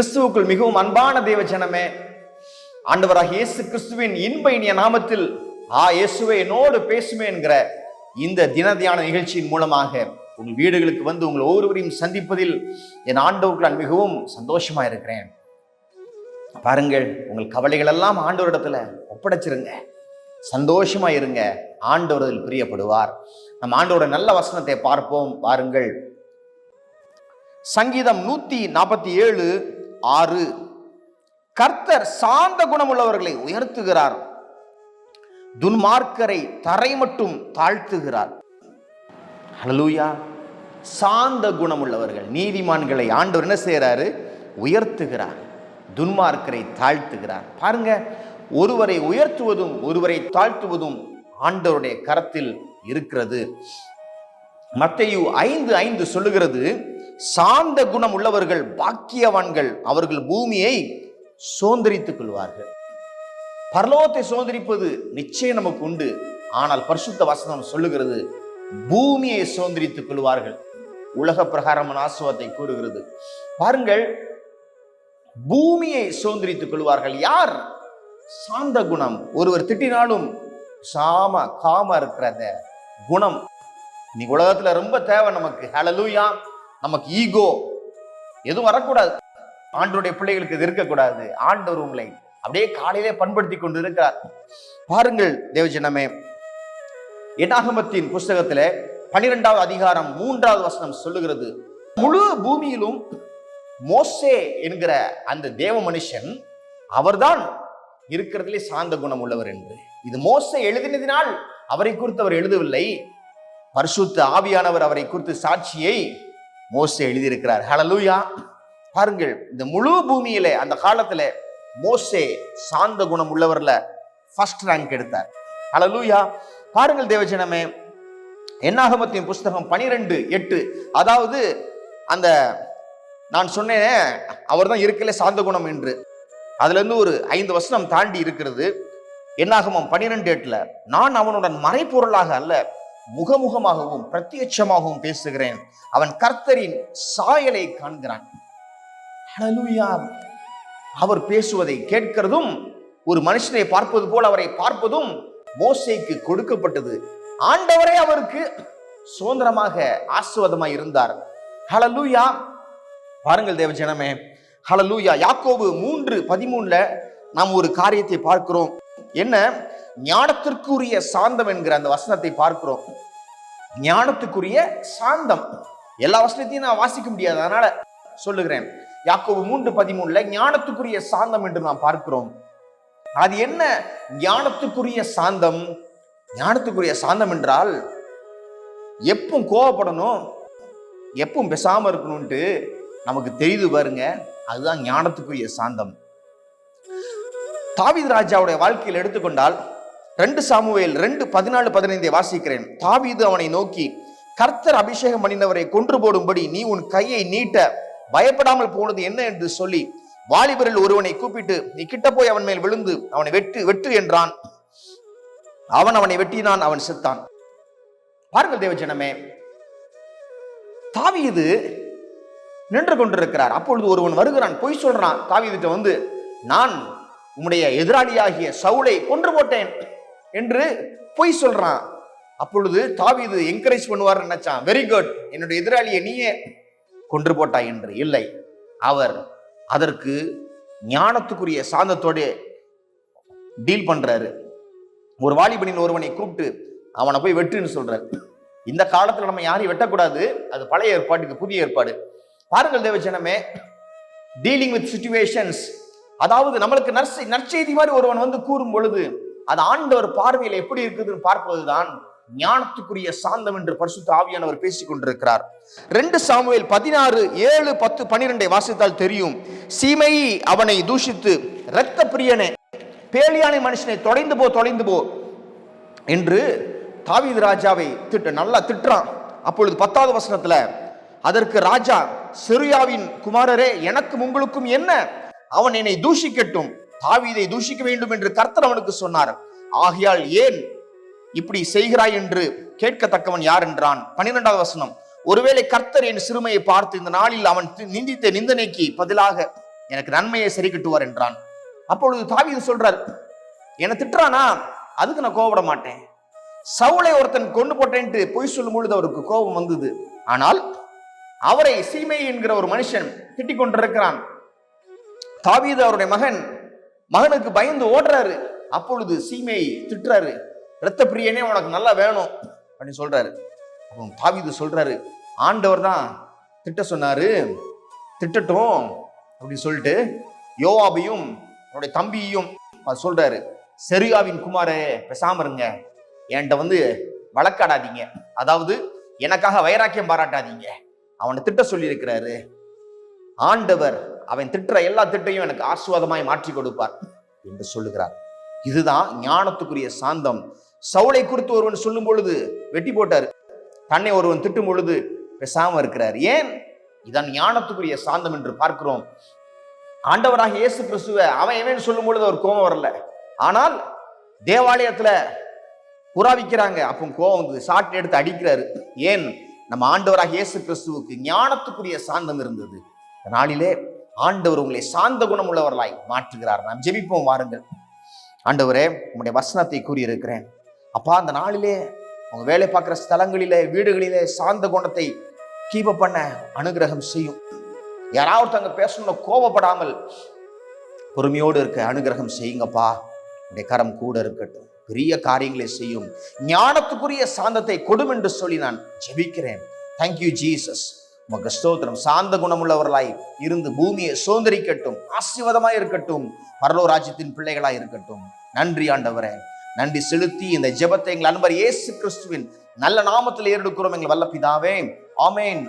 கிறிஸ்துவுக்குள் மிகவும் அன்பான தேவ ஜனமே ஆண்டவராக இயேசு கிறிஸ்துவின் இன்ப இனிய நாமத்தில் ஆ இயேசுவை என்னோடு பேசுமே என்கிற இந்த தினதியான நிகழ்ச்சியின் மூலமாக உங்கள் வீடுகளுக்கு வந்து உங்கள் ஒவ்வொருவரையும் சந்திப்பதில் என் ஆண்டவர்கள் நான் மிகவும் சந்தோஷமா இருக்கிறேன். பாருங்கள் உங்கள் கவலைகள் எல்லாம் ஆண்டவரிடத்துல ஒப்படைச்சிருங்க. சந்தோஷமா இருங்க. ஆண்டவர் அதில் பிரியப்படுவார். நம் ஆண்டவரோட நல்ல வசனத்தை பார்ப்போம். பாருங்கள் சங்கீதம் நூத்தி நாற்பத்தி ஏழு ஆறு. கர்த்தர் சாந்த குணமுள்ளவர்களை உயர்த்துகிறார். துன்மார்க்கரை தரை மட்டும் தாழ்த்துகிறார். ஹலலூயா சாந்த குணமுள்ளவர்கள் நீதிமான்களை ஆண்டவர் என்ன செய்கிறாரு உயர்த்துகிறார். துன்மார்க்கரை தாழ்த்துகிறார். பாருங்க ஒருவரை உயர்த்துவதும் ஒருவரை தாழ்த்துவதும் ஆண்டவருடைய கரத்தில் இருக்கிறது. மத்தையு ஐந்து ஐந்து சொல்லுகிறது சாந்த குணம் உள்ளவர்கள் பாக்கியவான்கள் அவர்கள் பூமியை சோந்தரித்துக் கொள்வார்கள். பரலோகத்தை சோதரிப்பது நிச்சயம் நமக்கு உண்டு. ஆனால் பரிசுத்த வசனம் சொல்லுகிறது பூமியை சுதந்திரித்துக் கொள்வார்கள். உலக பிரகாரமான ஆசுவத்தை கூறுகிறது. பாருங்கள் பூமியை சுதந்திரித்துக் கொள்வார்கள். யார்? சாந்த குணம். ஒருவர் திட்டினாலும் சாம காம இருக்கிற குணம். நீ உலகத்துல ரொம்ப தேவை நமக்கு. ஹalleluya நமக்கு ஈகோ எதுவும் வரக்கூடாது. ஆண்டோடைய பிள்ளைகளுக்கு இது இருக்கக்கூடாது. ஆண்டவர் உங்களை அப்படியே காலையிலே பண்படுத்தி கொண்டு இருக்கிறார் பாருங்கள் தேவஜனமே என்னாகமத்தின் புஸ்தகத்தில் பனிரெண்டாவது அதிகாரம் மூன்றாவது வசனம் சொல்லுகிறது. முழு பூமியிலும் மோசே என்கிற அந்த தேவ மனுஷன் அவர்தான் இருக்கிறதுலே சாந்த குணம் உள்ளவர் என்று. இது மோசை எழுதினதினால் அவரை குறித்து அவர் எழுதவில்லை. பரிசுத்த ஆவியானவர் அவரை குறித்து சாட்சியை மோசை எழுதியிருக்கிறார். ஹலலூயா பாருங்கள் இந்த முழு பூமியில அந்த காலத்துல மோசே சாந்த குணம் உள்ளவர்ல ஃபர்ஸ்ட் ரேங்க் எடுத்தார். ஹலலூயா பாருங்கள் தேவஜனமே என்னாகமத்தின் புஸ்தகம் பனிரெண்டு எட்டு அதாவது அந்த நான் சொன்னேன் அவர் தான் இருக்கல சாந்த குணம் என்று. அதுலேருந்து ஒரு ஐந்து வசனம் தாண்டி இருக்கிறது. என்னாகமம் பனிரெண்டு எட்டில் நான் அவனுடன் மறைப்பொருளாக அல்ல முகமுகமாகவும் பிரத்யட்சமாகவும் பேசுகிறேன். அவன் கர்த்தரின் சாயலை காண்கிறான். அவர் பேசுவதை கேட்கிறதும் ஒரு மனுஷனை பார்ப்பது போல் அவரை பார்ப்பதும் மோசைக்கு கொடுக்கப்பட்டது. ஆண்டவரே அவருக்கு சுதந்திரமாக ஆசுவதமாய் இருந்தார். ஹலலூயா பாருங்கள் தேவ ஜனமே. ஹலலூயா யாக்கோபு மூன்று பதிமூணுல நாம் ஒரு காரியத்தை பார்க்கிறோம். என்ன? ஞானத்திற்குரிய சாந்தம் என்கிற அந்த வசனத்தை பார்க்கிறோம். ஞானத்துக்குரிய சாந்தம். எல்லா வசனத்தையும் நான் வாசிக்க முடியாது அதனால சொல்லுகிறேன். யாக்கோபு மூன்று பதிமூணுல ஞானத்துக்குரிய சாந்தம் என்று நாம் பார்க்கிறோம். அது என்ன? ஞானத்துக்குரிய சாந்தம். ஞானத்துக்குரிய சாந்தம் என்றால் எப்பவும் கோவப்படணும் எப்பவும் பெசாம இருக்கணும்ட்டு நமக்கு தெரியுது பாருங்க. அதுதான் ஞானத்துக்குரிய சாந்தம். தாவித் ராஜாவுடைய வாழ்க்கையில் எடுத்துக்கொண்டால் ரெண்டு சாமுவேல் ரெண்டு பதினாலு பதினைந்தை வாசிக்கிறேன். தாவீது அவனை நோக்கி கர்த்தர் அபிஷேகம் பண்ணினவரை கொன்று போடும்படி நீ உன் கையை நீட்ட பயப்படாமல் போனது என்ன? என்று சொல்லி வாலிபரில் ஒருவனை கூப்பிட்டு நீ கிட்ட போய் அவன் மேல் விழுந்து அவனை வெட்டு வெட்டு என்றான். அவன் அவனை வெட்டினான் அவன் செத்தான். பாருங்கள் தேவஜனமே தாவீது நின்று கொண்டிருக்கிறார். அப்பொழுது ஒருவன் வருகிறான் பொய் சொல்றான். தாவீதுட்ட வந்து நான் உம்முடைய எதிராளியாகிய சவுலை கொன்று போட்டேன் என்று பொய் சொல்றான். அப்பொழுது தாவிது என்கரேஜ் பண்ணுவார் நினைச்சான் வெரி குட் என்னுடைய எதிராளியை நீயே கொன்று போட்டாய் என்று. இல்லை. அவர் அதற்கு ஞானத்துக்குரிய சாந்தத்தோடு டீல் பண்றாரு. ஒரு வாலிபனின் ஒருவனை கூப்பிட்டு அவனை போய் வெட்டுன்னு சொல்றாரு இந்த காலத்துல நம்ம யாரையும் வெட்டக்கூடாது. அது பழைய ஏற்பாட்டுக்கு புதிய ஏற்பாடு. பாருங்கள் தேவச்சனமே டீலிங் வித் சுச்சுவேஷன்ஸ் அதாவது நம்மளுக்கு நற்செய் நற்செய்தி மாதிரி ஒருவன் வந்து கூறும் பொழுது அது ஆண்டவர் பார்வையில் எப்படி இருக்குதுன்னு பார்ப்பதுதான் ஞானத்துக்குரிய சாந்தம் என்று பரிசுத்த ஆவியானவர் பேசிக் கொண்டிருக்கிறார். ரெண்டு சாமுவேல் பதினாறு ஏழு பத்து பனிரெண்டை வாசித்தால் தெரியும். சீமை அவனை தூஷித்து இரத்த பிரியனை பேலியானை மனுஷனை தொலைந்து போ தொலைந்து போ என்று தாவீது ராஜாவை திட்டு நல்லா திட்டுறான். அப்பொழுது பத்தாவது வசனத்துல அதற்கு ராஜா சிறியாவின் குமாரரே எனக்கும் உங்களுக்கும் என்ன? அவன் என்னை தூஷிக்கட்டும் தாவீதை தூஷிக்க வேண்டும் என்று கர்த்தர் அவனுக்கு சொன்னார். ஆகையால் ஏன் இப்படி செய்கிறாய் என்று கேட்கத்தக்கவன் யார் என்றான். பன்னிரெண்டாவது வசனம் ஒருவேளை கர்த்தர் என் சிறுமையை பார்த்து இந்த நாளில் அவன் நிந்தித்த நிந்தனைக்கு பதிலாக எனக்கு நன்மையை சரி கட்டுவார் என்றான். அப்பொழுது தாவீது சொல்றார் என்னை திட்டுறானா? அதுக்கு நான் கோவப்பட மாட்டேன். சவுளை ஒருத்தன் கொண்டு போட்டேன்ட்டு பொய் சொல்லும் பொழுது அவருக்கு கோபம் வந்தது. ஆனால் அவரை சீமை என்கிற ஒரு மனுஷன் திட்டிக் கொண்டிருக்கிறான். தாவீது அவருடைய மகன் மகனுக்கு பயந்து ஓடுறாரு. அப்பொழுது சீமையை திட்டுறாரு. இரத்த பிரியனே உனக்கு நல்லா வேணும் அப்படின்னு சொல்றாரு. அப்போ தாவீது சொல்றாரு ஆண்டவர் தான் திட்ட சொன்னாரு. திட்டட்டும் அப்படின்னு சொல்லிட்டு யோவாபையும் அவருடைய தம்பியையும் அவர் சொல்றாரு. செரியாவின் குமாரே பேசாம இருங்க. என்கிட்ட வந்து வழக்காடாதீங்க. அதாவது எனக்காக வைராக்கியம் பாராட்டாதீங்க. அவனை திட்ட சொல்லியிருக்கிறாரு. ஆண்டவர் அவன் திட்டுற எல்லா திட்டையும் எனக்கு ஆசுவாதமாய் மாற்றி கொடுப்பார் என்று சொல்லுகிறார். இதுதான் ஞானத்துக்குரிய சாந்தம். சவுளை குறித்து ஒருவன் சொல்லும் பொழுது வெட்டி போட்டார். தன்னை ஒருவன் திட்டும் பொழுது பேசாம இருக்கிறார். ஏன்? இதான் ஞானத்துக்குரிய சாந்தம் என்று பார்க்கிறோம். ஆண்டவராக இயேசு கிறிஸ்துவ அவன் எவன் சொல்லும் பொழுது ஒரு கோபம் வரல. ஆனால் தேவாலயத்துல புறா விற்கிறாங்க அப்போ கோபம் வந்து சாட்டை எடுத்து அடிக்கிறாரு. ஏன்? நம்ம ஆண்டவராக இயேசு கிறிஸ்துவுக்கு ஞானத்துக்குரிய சாந்தம் இருந்தது. இந்த நாளிலே ஆண்டவர் உங்களை சாந்த குணம் உள்ளவர்களாய் மாற்றுகிறார். நாம் ஜெபிப்போம் வாருங்கள். ஆண்டவரே உங்களுடைய வசனத்தை கூறியிருக்கிறேன். அப்பா அந்த நாளிலே உங்க வேலை பார்க்குற ஸ்தலங்களிலே வீடுகளிலே சாந்த குணத்தை கீப பண்ண அனுகிரகம் செய்யும். யாராவது அங்கே பேசணும்னு கோபப்படாமல் பொறுமையோடு இருக்க அனுகிரகம் செய்யுங்கப்பா. உடைய கரம் கூட இருக்கட்டும். பெரிய காரியங்களை செய்யும். ஞானத்துக்குரிய சாந்தத்தை கொடும் என்று சொல்லி நான் ஜெபிக்கிறேன். தேங்க்யூ ஜீசஸ் உமக்கு ஸ்தோத்திரம். சாந்த குணமுள்ளவர்களாய் இருந்து பூமியை சுதந்திரிக்கட்டும் ஆசீர்வாதமாய் இருக்கட்டும் பரலோ ராஜ்யத்தின் பிள்ளைகளாய் இருக்கட்டும். நன்றி ஆண்டவரே. நன்றி செலுத்தி இந்த ஜெபத்தை எங்கள் அன்பர் இயேசு கிறிஸ்துவின் நல்ல நாமத்தில் ஏறெடுக்கிறோம் எங்கள் வல்ல பிதாவே ஆமேன்.